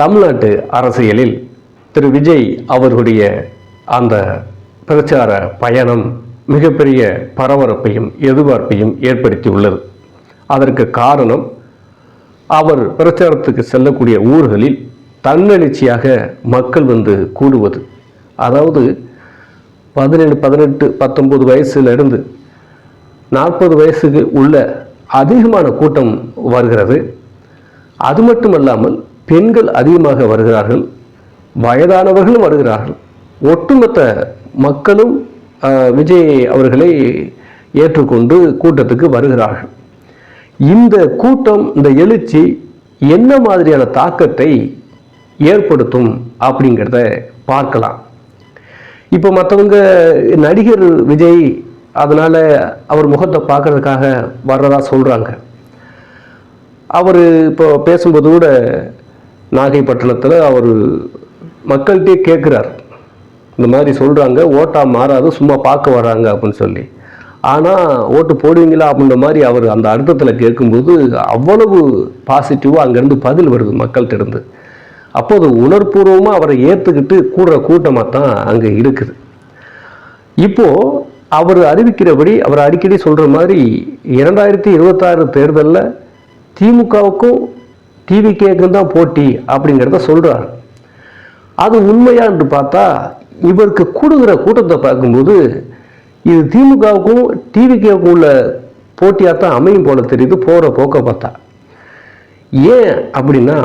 தமிழ்நாட்டு அரசியலில் திரு விஜய் அவர்களுடைய அந்த பிரச்சார பயணம் மிகப்பெரிய பரபரப்பையும் எதிர்பார்ப்பையும் ஏற்படுத்தியுள்ளது. அதற்கு காரணம் அவர் பிரச்சாரத்துக்கு செல்லக்கூடிய ஊர்களில் தன்னெழுச்சியாக மக்கள் வந்து கூடுவது. அதாவது பதினேழு பதினெட்டு பத்தொன்பது வயசுலேருந்து நாற்பது வயசுக்கு உள்ள அதிகமான கூட்டம் வருகிறது. அது மட்டுமல்லாமல் பெண்கள் அதிகமாக வருகிறார்கள் வயதானவர்களும் வருகிறார்கள். ஒட்டுமொத்த மக்களும் விஜய் அவர்களை ஏற்றுக்கொண்டு கூட்டத்துக்கு வருகிறார்கள். இந்த கூட்டம் இந்த எழுச்சி என்ன மாதிரியான தாக்கத்தை ஏற்படுத்தும் அப்படிங்கிறத பார்க்கலாம். இப்போ மற்றவங்க நடிகர் விஜய் அதனால் அவர் முகத்தை பார்க்கறதுக்காக வர்றதா சொல்கிறாங்க அவர் இப்போ பேசும்போது கூட நாகைப்பட்டினத்தில் அவர் மக்கள்கிட்டே கேட்குறார் இந்த மாதிரி சொல்கிறாங்க ஓட்டா மாறாது சும்மா பார்க்க வராங்க அப்படின்னு சொல்லி. ஆனால் ஓட்டு போடுவீங்களா அப்படின்ற மாதிரி அவர் அந்த அர்த்தத்தில் கேட்கும்போது அவ்வளவு பாசிட்டிவாக அங்கேருந்து பதில் வருது மக்கள்கிட்ட இருந்து. அப்போது உணர்பூர்வமாக அவரை ஏற்றுக்கிட்டு கூடுற கூட்டமாக தான் அங்கே இருக்குது. இப்போது அவர் அறிவிக்கிறபடி அவர் அடிக்கடி சொல்கிற மாதிரி இரண்டாயிரத்தி இருபத்தாறு தேர்தலில் திமுகவுக்கும் டிவிகேக்கும் தான் போட்டி அப்படிங்கிறத சொல்கிறார் அது உண்மையான்னு பார்த்தா இவருக்கு கூடுகிற கூட்டத்தை பார்க்கும்போது இது திமுகவுக்கும் டிவிகேவுக்கும் உள்ள போட்டியாக தான் அமையும் போல தெரியுது போகிற போக்க பார்த்தா. ஏன் அப்படின்னா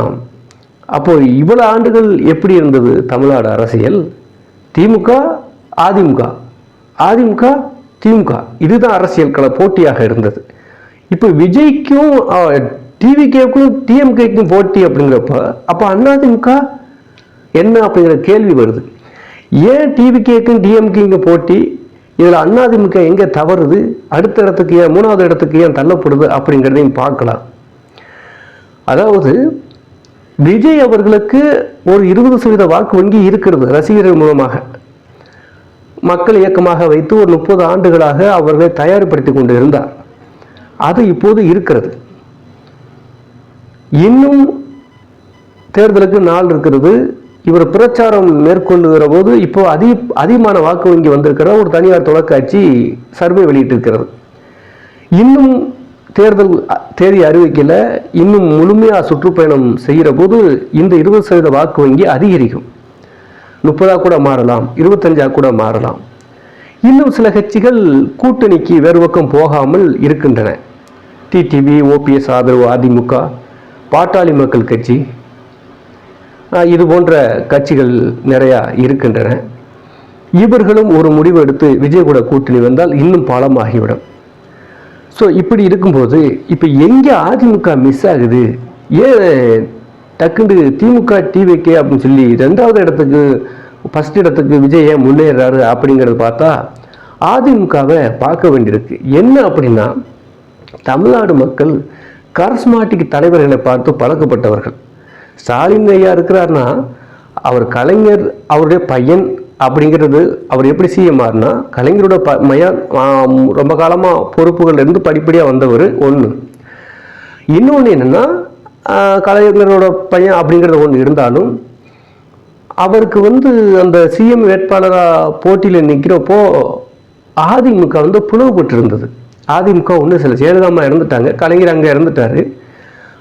அப்போ இவ்வளவு ஆண்டுகள் எப்படி இருந்தது தமிழ்நாடு அரசியல்? திமுக அதிமுக. அதிமுக திமுக. இதுதான் அரசியல் கள போட்டியாக இருந்தது. இப்போ விஜய்க்கும் டிவிகேக்கும் டிஎம்கேக்கும் போட்டி அப்படிங்கிறப்ப அப்போ அதிமுக என்ன அப்படிங்கிற கேள்வி வருது. ஏன் டிவிகேக்கும் டிஎம்கேக்கும் போட்டி இதில் அதிமுக எங்கே தவறுது அடுத்த இடத்துக்கு ஏன் மூணாவது இடத்துக்கு ஏன் தள்ளப்படுது அப்படிங்கிறதையும் பார்க்கலாம். அதாவது விஜய் அவர்களுக்கு ஒரு இருபது சதவீத வாக்கு வங்கி இருக்கிறது ரசிகர்கள் மூலமாக. மக்கள் இயக்கமாக வைத்து ஒரு முப்பது ஆண்டுகளாக அவர்களை தயார்படுத்தி கொண்டு இருந்தார் அது இப்போது இருக்கிறது. இன்னும் தேர்தலுக்கு நாள் இருக்கிறது. இவர் பிரச்சாரம் மேற்கொள்ளுகிற போது இப்போ அதி அதிகமான வாக்கு வங்கி வந்திருக்கிற ஒரு தனியார் தொலைக்காட்சி சர்வே வெளியிட்டிருக்கிறது. இன்னும் தேர்தல் தேதி அறிவிக்கல. இன்னும் முழுமையாக சுற்றுப்பயணம் செய்கிற போது இந்த இருபது சதவீத வாக்கு வங்கி அதிகரிக்கும். முப்பதா கூட மாறலாம் இருபத்தஞ்சா கூட மாறலாம். இன்னும் சில கட்சிகள் கூட்டணிக்கு வேறு பக்கம் போகாமல் இருக்கின்றன. டிடிவி ஓபிஎஸ் ஆதரவு அதிமுக பாட்டாளி மக்கள் கட்சி இது போன்ற கட்சிகள் நிறையா இருக்கின்றன. இவர்களும் ஒரு முடிவு எடுத்து விஜய் கூட கூட்டணி வந்தால் இன்னும் பாலமாகிவிடும். ஸோ இப்படி இருக்கும்போது இப்போ எங்கே அதிமுக மிஸ் ஆகுது? ஏன் டக்குண்டு திமுக டிவிகே அப்படின்னு சொல்லி ரெண்டாவது இடத்துக்கு ஃபஸ்ட் இடத்துக்கு விஜய் ஏன் முன்னேறாரு அப்படிங்கிறத பார்த்தா அதிமுகவை பார்க்க வேண்டியிருக்கு. என்ன அப்படின்னா தமிழ்நாடு மக்கள் கரஸ்மாட்டிக் தலைவர்களை பார்த்து பழக்கப்பட்டவர்கள் ஸ்டாலின் ஐயா இருக்கிறாருன்னா அவர் கலைஞர் அவருடைய பையன் அப்படிங்கிறது அவர் எப்படி சிஎம் கலைஞரோட ப மையான் ரொம்ப காலமாக பொறுப்புகள் இருந்து படிப்படியாக வந்தவர் ஒன்று இன்னொன்று என்னென்னா கலைஞரோட பையன் அப்படிங்கிறது ஒன்று இருந்தாலும் அவருக்கு வந்து அந்த சிஎம் வேட்பாளராக போட்டியில் நிற்கிறப்போ அதிமுக வந்து பிளவுபட்டு இருந்தது அதிமுக ஒன்று சில ஜெயலலிதாமா இறந்துட்டாங்க கலைஞர் அங்கே இறந்துட்டாரு.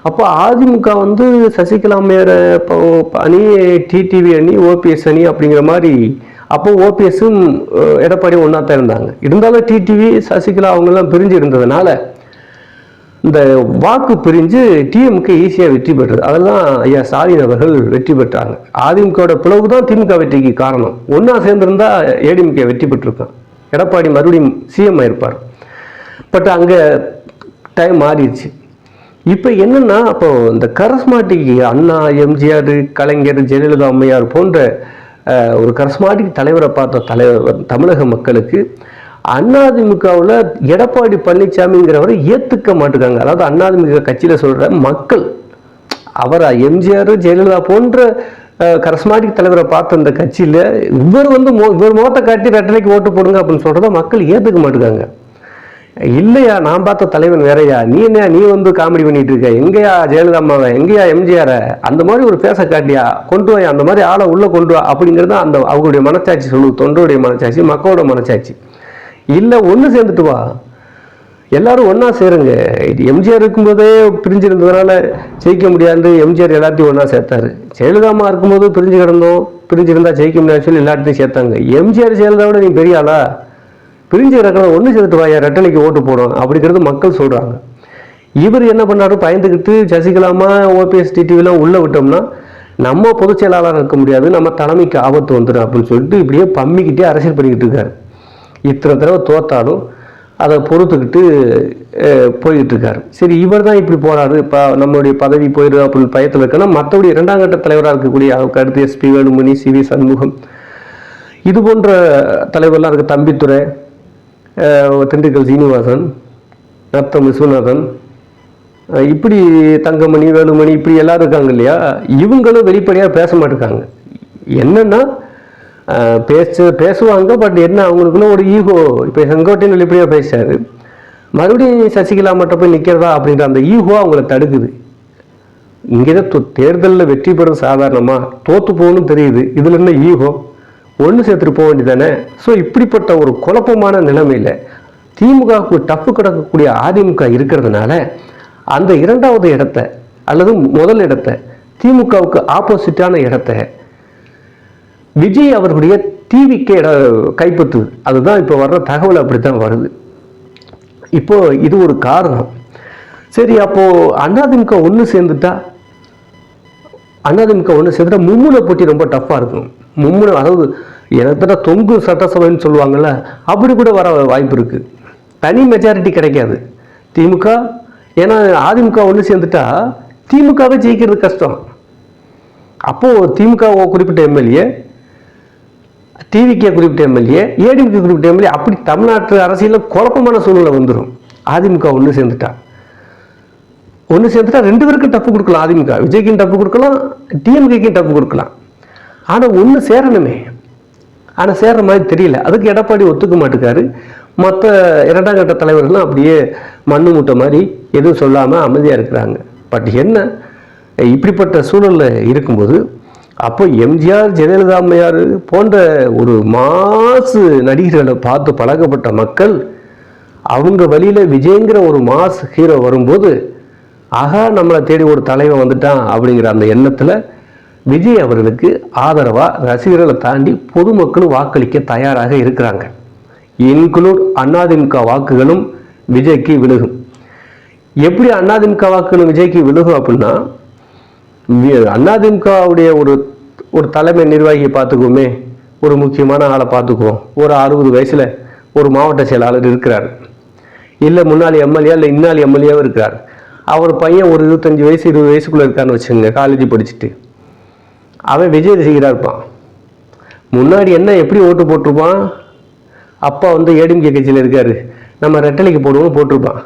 அப்போ அதிமுக வந்து சசிகலா அம்மையார் இப்போ அணி டிடிவி அணி ஓபிஎஸ் அணி அப்படிங்கிற மாதிரி அப்போ ஓபிஎஸும் எடப்பாடி ஒன்றா தான் இருந்தாங்க. இருந்தாலும் டிடிவி சசிகலா அவங்கெல்லாம் பிரிஞ்சு இருந்ததுனால இந்த வாக்கு பிரிஞ்சு டிஎம்கே ஈஸியாக வெற்றி பெற்றது. அதெல்லாம் ஐயா ஸ்டாலின் அவர்கள் வெற்றி பெற்றாங்க. அதிமுகவோட பிளவு தான் திமுக வெற்றிக்கு காரணம். ஒன்றா சேர்ந்திருந்தா ஏடிஎம்கே வெற்றி பெற்றிருக்கான் எடப்பாடி மறுபடியும் சிஎம் ஆயிருப்பார் பட் அங்கே டைம் மாறிடுச்சு. இப்போ என்னென்னா அப்போ இந்த கரஸ்மாட்டிக் அண்ணா எம்ஜிஆர் கலைஞர் ஜெயலலிதா அம்மையார் போன்ற ஒரு கரஸ்மாட்டிக் தலைவரை பார்த்த தலைவர் தமிழக மக்களுக்கு அதிமுகவில் எடப்பாடி பழனிசாமிங்கிறவரை ஏற்றுக்க மாட்டுக்காங்க. அதாவது அதிமுக கட்சியில் சொல்கிற மக்கள் அவரா எம்ஜிஆர் ஜெயலலிதா போன்ற கரஸ்மாட்டிக் தலைவரை பார்த்த அந்த கட்சியில் இவர் வந்து மோ இவர் முகத்தை காட்டி ரெட்டனைக்கு ஓட்டு போடுங்க அப்படின்னு சொல்கிறத மக்கள் ஏற்றுக்க மாட்டுக்காங்க. இல்லையா? நான் பார்த்த தலைவன் வேறயா? நீ என்ன நீ வந்து காமெடி பண்ணிட்டு இருக்க? எங்கேயா ஜெயலலிதா அம்மாவை? எங்கேயா எம்ஜிஆர? அந்த மாதிரி ஒரு பேச காட்டியா? கொண்டு வாயா அந்த மாதிரி ஆளை உள்ள கொண்டு வா அப்படிங்கிறது தான் அந்த அவங்களுடைய மனச்சாட்சி சொல்லு தொண்டருடைய மனச்சாட்சி மக்களோட மனச்சாட்சி. இல்லை ஒன்று சேர்ந்துட்டு வா. எல்லாரும் ஒன்றா சேருங்க. இது எம்ஜிஆர் இருக்கும்போதே பிரிஞ்சிருந்ததுனால ஜெயிக்க முடியாது எம்ஜிஆர் எல்லாத்தையும் ஒன்றா சேர்த்தாரு. ஜெயலலிதாமா இருக்கும்போது பிரிஞ்சு கிடந்தோம். பிரிஞ்சிருந்தா ஜெயிக்க முடியாதுன்னு சொல்லி எல்லாத்தையும் சேர்த்தாங்க. எம்ஜிஆர் ஜெயலலிதாவோட நீ பெரிய ஆளா? பிரிஞ்சு கிடக்கணும் ஒன்று சேர்த்துட்டு வாயா ரெட்டலைக்கு ஓட்டு போடும் அப்படிங்கிறது மக்கள் சொல்கிறாங்க இவர் என்ன பண்ணாரு? பயந்துக்கிட்டு சசிகலாமா ஓபிஎஸ் டிடிவிலாம் உள்ளே விட்டோம்னா நம்ம பொதுச் செயலாளராக இருக்க முடியாது. நம்ம தலைமைக்கு ஆபத்து வந்துடும் அப்படின்னு சொல்லிட்டு இப்படியே பம்மிக்கிட்டே அரசியல் பண்ணிக்கிட்டு இருக்காரு. இத்தனை தடவை தோத்தாலும் அதை பொறுத்துக்கிட்டு போய்கிட்டு இருக்காரு. சரி இவர் தான் இப்படி போறாரு. இப்போ நம்மளுடைய பதவி போயிடும் அப்படின்னு பயத்தில் இருக்கனா மற்றபடி இரண்டாம் கட்ட தலைவராக இருக்கக்கூடிய அவருக்கு அடுத்து S P Velumani C V Shanmugam இது போன்ற தலைவர்லாம் இருக்குது தம்பித்துறை திண்டுக்கல் சீனிவாசன் நத்தம் விஸ்வநாதன் இப்படி தங்கமணி வேலுமணி இப்படி எல்லாரும் இருக்காங்க இல்லையா? இவங்களும் வெளிப்படையாக பேச மாட்டேங்காங்க என்னன்னா அஹ், பேச பேசுவாங்க பட் என்ன அவங்களுக்குள்ள ஒரு ஈகோ. இப்போ செங்கோட்டையன் வெளிப்படையாக பேசாரு மறுபடியும் சசிகலா மட்டும் போய் நிற்கிறதா அப்படின்ற அந்த ஈகோ அவங்கள தடுக்குது. இங்கே தான் தேர்தலில் வெற்றி பெறது சாதாரணமாக தோற்று போகணும்னு தெரியுது. இதில் என்ன ஈகோ? ஒன்று சேர்த்துட்டு போக வேண்டியதானே ஸோ இப்படிப்பட்ட ஒரு குழப்பமான நிலைமையில் திமுகவுக்கு டப்பு கிடக்கக்கூடிய அதிமுக இருக்கிறதுனால அந்த இரண்டாவது இடத்த அல்லது முதல் இடத்த திமுகவுக்கு ஆப்போசிட்டான இடத்த விஜய் அவர்களுடைய டிவிக்கு இட கைப்பற்றுது. அதுதான் இப்போ வர்ற தகவல் அப்படித்தான் வருது. இப்போ இது ஒரு காரணம். சரி அப்போது அதிமுக ஒன்று சேர்ந்துட்டா அதிமுக ஒன்று சேர்ந்துட்டா மும்முனை போட்டி ரொம்ப டஃப்பாக இருக்கும். மும்முனை அதாவது எனத்தட்ட தொங்கு சட்டசபைன்னு சொல்லுவாங்கள்ல அப்படி கூட வர வாய்ப்பு இருக்குது தனி மெஜாரிட்டி கிடைக்காது. திமுக ஏன்னா அதிமுக ஒன்று சேர்ந்துட்டா திமுகவே ஜெயிக்கிறது கஷ்டம். அப்போது திமுக குறிப்பிட்ட எம்எல்ஏ டிவிகே குறிப்பிட்ட எம்எல்ஏ ஏடிஎம்கே குறிப்பிட்ட எம்எல்ஏ அப்படி தமிழ்நாட்டு அரசியலில் குழப்பமான சூழ்நிலை வந்துடும் அதிமுக ஒன்று சேர்ந்துட்டா. ஒன்று சேர்ந்துட்டா ரெண்டு பேருக்கும் டப்பு கொடுக்கலாம். அதிமுக விஜய்க்கும் டப்பு கொடுக்கலாம் டிஎம்கேக்கும் டப்பு கொடுக்கலாம். ஆனால் ஒன்று சேரணுமே. ஆனால் சேர்ற மாதிரி தெரியல. அதுக்கு எடப்பாடி ஒத்துக்க மாட்டேக்காரு. மற்ற இரண்டாம் கட்ட தலைவர்களும் அப்படியே மண்ணு மூட்டை மாதிரி எதுவும் சொல்லாமல் அமைதியாக இருக்கிறாங்க. பட் என்ன? இப்படிப்பட்ட சூழலில் இருக்கும்போது அப்போ எம்ஜிஆர் ஜெயலலிதா அம்மையார் போன்ற ஒரு மாசு நடிகர்களை பார்த்து பழக்கப்பட்ட மக்கள் அவங்க வழியில் விஜய்ங்கிற ஒரு மாஸ் ஹீரோ வரும்போது ஆகா நம்மளை தேடி ஒரு தலைவன் வந்துட்டான் அப்படிங்கிற அந்த எண்ணத்தில் விஜய் அவர்களுக்கு ஆதரவாக ரசிகர்களை தாண்டி பொதுமக்களும் வாக்களிக்க தயாராக இருக்கிறாங்க. இன்க்ளூட் அதிமுக வாக்குகளும் விஜய்க்கு விழுகும். எப்படி அதிமுக வாக்குகளும் விஜய்க்கு விழுகும் அப்படின்னா வி- அதிமுகவுடைய ஒரு ஒரு தலைமை நிர்வாகியை பார்த்துக்குவோமே. ஒரு முக்கியமான ஆளை பார்த்துக்குவோம். ஒரு அறுபது வயசில் ஒரு மாவட்ட செயலாளர் இருக்கிறார். இல்லை முன்னாள் எம்எல்ஏ இல்லை இன்னாள் எம்எல்ஏவும் இருக்கிறார். அவர் பையன் ஒரு இருபத்தஞ்சி வயசு இருபது வயசுக்குள்ளே இருக்கான்னு வச்சுங்க காலேஜ் படிச்சுட்டு. அவன் விஜய் ரசிகராக இருப்பான். முன்னாடி என்ன எப்படி ஓட்டு போட்டிருப்பான்? அப்பா வந்து ஏடிஎம்கே கட்சியில் இருக்காரு. நம்ம ரெட்டலைக்கு போடுவோம் போட்டிருப்பான்.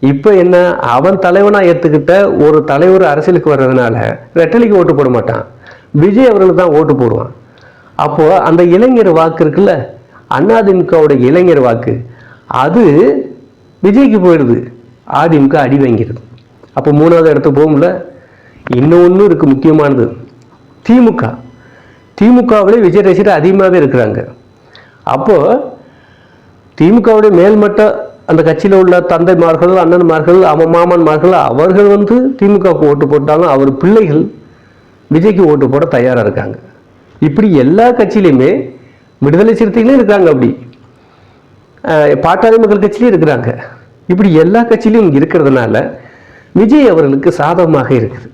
இப்போ என்ன? அவன் தலைவனாக ஏற்றுக்கிட்ட ஒரு தலைவர் அரசியலுக்கு வர்றதுனால ரெட்டலைக்கு ஓட்டு போட மாட்டான். விஜய் அவர்களுக்கு தான் ஓட்டு போடுவான். அப்போது அந்த இளைஞர் வாக்கு இருக்குல்ல? அண்ணாதிமுகவோட இளைஞர் வாக்கு. அது விஜய்க்கு போயிடுது. அதிமுக அடி வாங்கிடுது. அப்போ மூணாவது இடத்துக்கு போகும்ல? இன்னொன்று இருக்குது முக்கியமானது. திமுக. திமுகவிலே விஜய் ரசிகர் அதிகமாகவே இருக்கிறாங்க. அப்போது திமுகவுடைய மேல்மட்ட அந்த கட்சியில் உள்ள தந்தைமார்கள் அண்ணன்மார்கள் அவ மாமன்மார்கள் அவர்கள் வந்து திமுகவுக்கு ஓட்டு போட்டாலும் அவர் பிள்ளைகள் விஜய்க்கு ஓட்டு போட தயாராக இருக்காங்க. இப்படி எல்லா கட்சியிலையுமே விடுதலை சிறுத்தைகளும் இருக்காங்க அப்படி. பாட்டாளி மக்கள் கட்சியிலையும் இருக்கிறாங்க. இப்படி எல்லா கட்சியிலையும் இருக்கிறதுனால விஜய் அவர்களுக்கு சாதகமாக இருக்குது.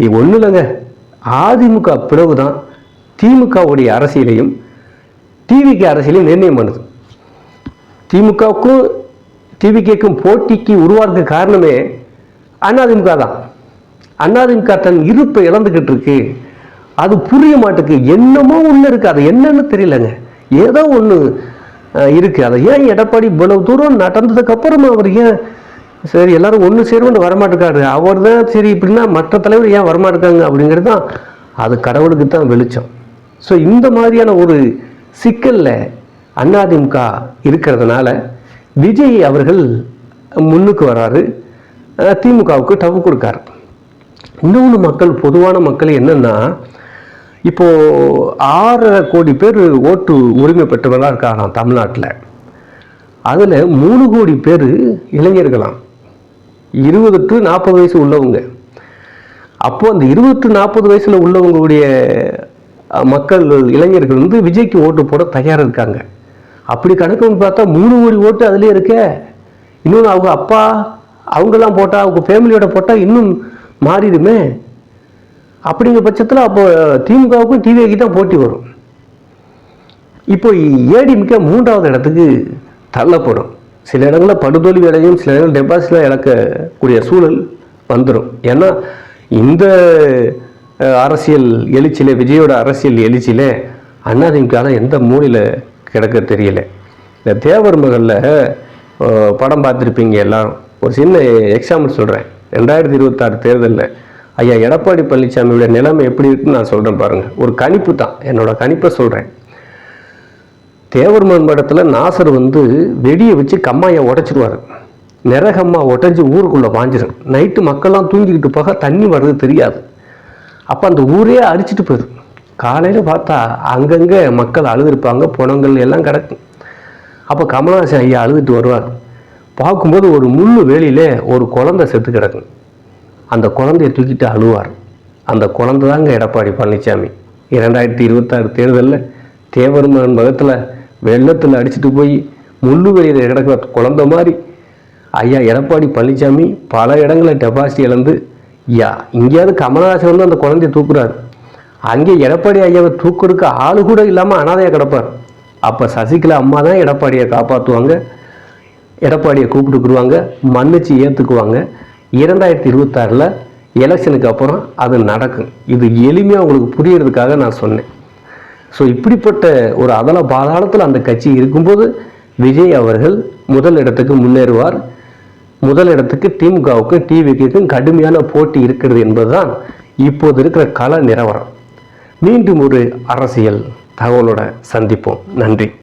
இது ஒன்றும் இல்லைங்க. அதிமுக பிளவு தான் திமுகவுடைய அரசியலையும் டிவிக்கு அரசியலையும் நிர்ணயம் பண்ணுது. திமுகவுக்கும் டிவிகேக்கும் போட்டிக்கு உருவாக்க காரணமே அதிமுக தான். அதிமுக தன் இருப்பை இழந்துக்கிட்டு இருக்கு. அது புரிய மாட்டுக்கு என்னமோ ஒன்று இருக்குது அது என்னன்னு தெரியலங்க. ஏதோ ஒன்று இருக்குது அதை ஏன் எடப்பாடி இவ்வளவு தூரம் நடந்ததுக்கப்புறமா அவர் ஏன் சரி எல்லாரும் ஒன்று சேரும்னு வரமாட்டேக்காரு அவர் தான் சரி இப்படின்னா மற்ற தலைவர் ஏன் வரமாட்டேக்காங்க அப்படிங்கிறது தான் அது கடவுளுக்கு தான் வெளிச்சம். ஸோ இந்த மாதிரியான ஒரு சிக்கலில் அதிமுக இருக்கிறதுனால விஜய் அவர்கள் முன்னுக்கு வராரு. திமுகவுக்கு டவு கொடுக்காரு. இன்னொன்று மக்கள் பொதுவான மக்கள் என்னன்னா இப்போ ஆறரை கோடி பேர் ஓட்டு உரிமை பெற்றவர்களாக இருக்காராம் தமிழ்நாட்டில். அதில் மூணு கோடி பேர் இளைஞர்களாம். இருபது டு நாற்பது வயசு உள்ளவங்க. அப்போது அந்த இருபது டு நாற்பது வயசில் உள்ளவங்களுடைய மக்கள் இளைஞர்கள் வந்து விஜய்க்கு ஓட்டு போட தயாராக இருக்காங்க. அப்படி கணக்கு பார்த்தா மூணு கோடி ஓட்டு அதுலேயே இருக்க. இன்னொன்று அவங்க அப்பா அவங்கெல்லாம் போட்டால் அவங்க ஃபேமிலியோட போட்டால் இன்னும் மாறிடுமே. அப்படிங்கிற பட்சத்தில் அப்போ திமுகவுக்கும் டிவிக்கு தான் போட்டி வரும். இப்போ ஏடிமிக்க மூன்றாவது இடத்துக்கு தள்ளப்படும். சில இடங்களில் படுதோல்வி அடையும் சில இடங்கள் டெபாசிட்டில் இழக்கக்கூடிய சூழல் வந்துடும் ஏன்னா இந்த அரசியல் எழுச்சியில் விஜயோட அரசியல் எழுச்சியில் அதிமுக எந்த மூலையில் கிடக்க தெரியல. இந்த தேவர் மகளில் படம் பார்த்துருப்பீங்க எல்லாம். ஒரு சின்ன எக்ஸாம்பிள் சொல்கிறேன் ரெண்டாயிரத்தி இருபத்தாறு தேர்தலில் ஐயா எடப்பாடி பழனிசாமியோட நிலைமை எப்படி இருக்குன்னு நான் சொல்கிறேன் பாருங்கள் ஒரு கணிப்பு தான். என்னோடய கணிப்பை சொல்கிறேன் தேவர்மன் படத்தில் நாசர் வந்து வெடியை வச்சு கம்மாயை உடச்சிடுவார் நிறகம்மா உடஞ்சி ஊருக்குள்ளே வாஞ்சிரும் நைட்டு மக்கள்லாம் தூங்கிக்கிட்டு போக தண்ணி வர்றது தெரியாது. அப்போ அந்த ஊரே அடிச்சிட்டு போயிடும் காலையில் பார்த்தா அங்கங்கே மக்கள் அழுதுருப்பாங்க புணங்கள் எல்லாம் கிடக்கும். அப்போ கமலஹாசன் ஐயா அழுதுட்டு வருவார். பார்க்கும்போது ஒரு முள்ளு வேலியில் ஒரு குழந்தை செத்து கிடக்கும். அந்த குழந்தைய தூக்கிட்டு அழுவார். அந்த குழந்தை தாங்க எடப்பாடி பழனிசாமி இரண்டாயிரத்தி இருபத்தாறு தேர்தலில் தேவருமன் பகத்தில் வெள்ளத்தில் அடிச்சுட்டு போய் முள்ளு வெளியில் கிடக்கிற குழந்தை மாதிரி. ஐயா எடப்பாடி பழனிசாமி பல இடங்களில் டெபாசிட் இழந்து யா இங்கேயாவது கமலஹாசன் வந்து அந்த குழந்தைய தூக்குறாரு. அங்கே எடப்பாடி ஐயாவை தூக்குறதுக்கு ஆளு கூட இல்லாமல் அனாதையாக கிடப்பார். அப்போ சசிகலா அம்மா தான் எடப்பாடியை காப்பாற்றுவாங்க எடப்பாடியை கூப்பிட்டுக்குருவாங்க மன்னிச்சு ஏற்றுக்குவாங்க இரண்டாயிரத்தி இருபத்தாறில் எலெக்ஷனுக்கு அப்புறம் அது நடக்கும். இது எளிமையாக உங்களுக்கு புரியறதுக்காக நான் சொன்னேன். ஸோ இப்படிப்பட்ட ஒரு அதல பாதாளத்தில் அந்த கட்சி இருக்கும்போது விஜய் அவர்கள் முதல் இடத்துக்கு முன்னேறுவார். முதல் இடத்துக்கு திமுகவுக்கும் டிவிக்கும் கடுமையான போட்டி இருக்கிறது என்பதுதான் இப்போது இருக்கிற கள நிலவரம். மீண்டும் ஒரு அரசியல் தகவலோட சந்திப்போம். நன்றி.